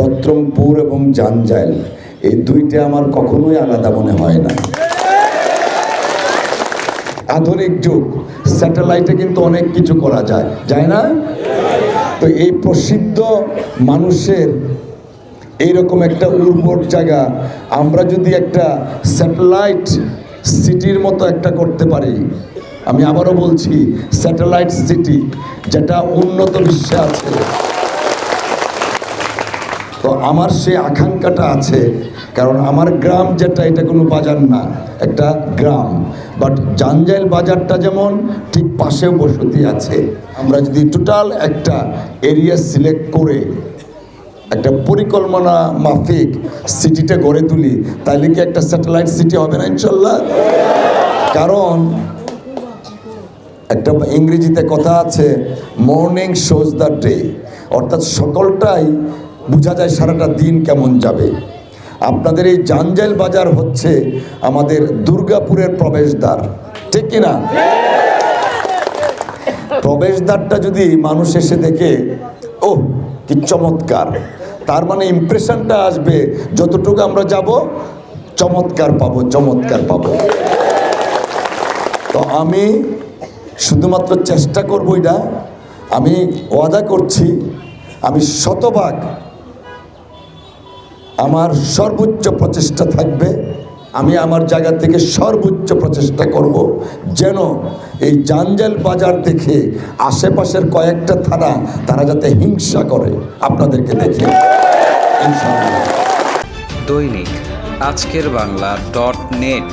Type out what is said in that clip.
চত্রমপুর এবং জানজাইল এই দুইটা আমার কখনোই আলাদা মনে হয় না। আধুনিক যুগ, স্যাটেলাইটে কিন্তু অনেক কিছু করা যায় যায় না? তো এই প্রসিদ্ধ মানুষের এইরকম একটা উর্বর জায়গা, আমরা যদি একটা স্যাটেলাইট সিটির মতো একটা করতে পারি, আমি আবারও বলছি, স্যাটেলাইট সিটি, যেটা উন্নত বিশ্বে আছে। তো আমার সে আকাঙ্ক্ষাটা আছে, কারণ আমার গ্রাম যেটা, এটা কোনো বাজার না, একটা গ্রাম। বাট জাঞ্জাইল বাজারটা যেমন, ঠিক পাশেও বসতি আছে। আমরা যদি টোটাল একটা এরিয়া সিলেক্ট করে, একটা পরিকল্পনা মাফিক সিটিটা গড়ে তুলি, তাহলে কি একটা স্যাটেলাইট সিটি হবে না, ইনশাল্লাহ? কারণ একটা ইংরেজিতে কথা আছে মর্নিং শোজ দ্য ডে অর্থাৎ সকলটাই বোঝা যায় সারাটা দিন কেমন যাবে। আপনাদের এই জাঞ্জাইল বাজার হচ্ছে আমাদের দুর্গাপুরের প্রবেশদ্বার, ঠিক কিনা প্রবেশদ্বারটা যদি মানুষ এসে দেখে ও কি চমৎকার। তার মানে ইমপ্রেশনটা আসবে, যতটুকু আমরা যাব, চমৎকার পাবো চমৎকার পাবো। তো আমি শুধুমাত্র চেষ্টা করব এটা, আমি ওয়াদা করছি, আমি শতভাগ আমার সর্বোচ্চ প্রচেষ্টা থাকবে, আমি আমার জায়গা থেকে সর্বোচ্চ প্রচেষ্টা করব। যেন এই জাঞ্জাল বাজার দেখে আশেপাশের কয়েকটা থানা তারা যাতে হিংসা করে। আপনাদেরকে দেখে দৈনিক আজকের বাংলা ডট নেট।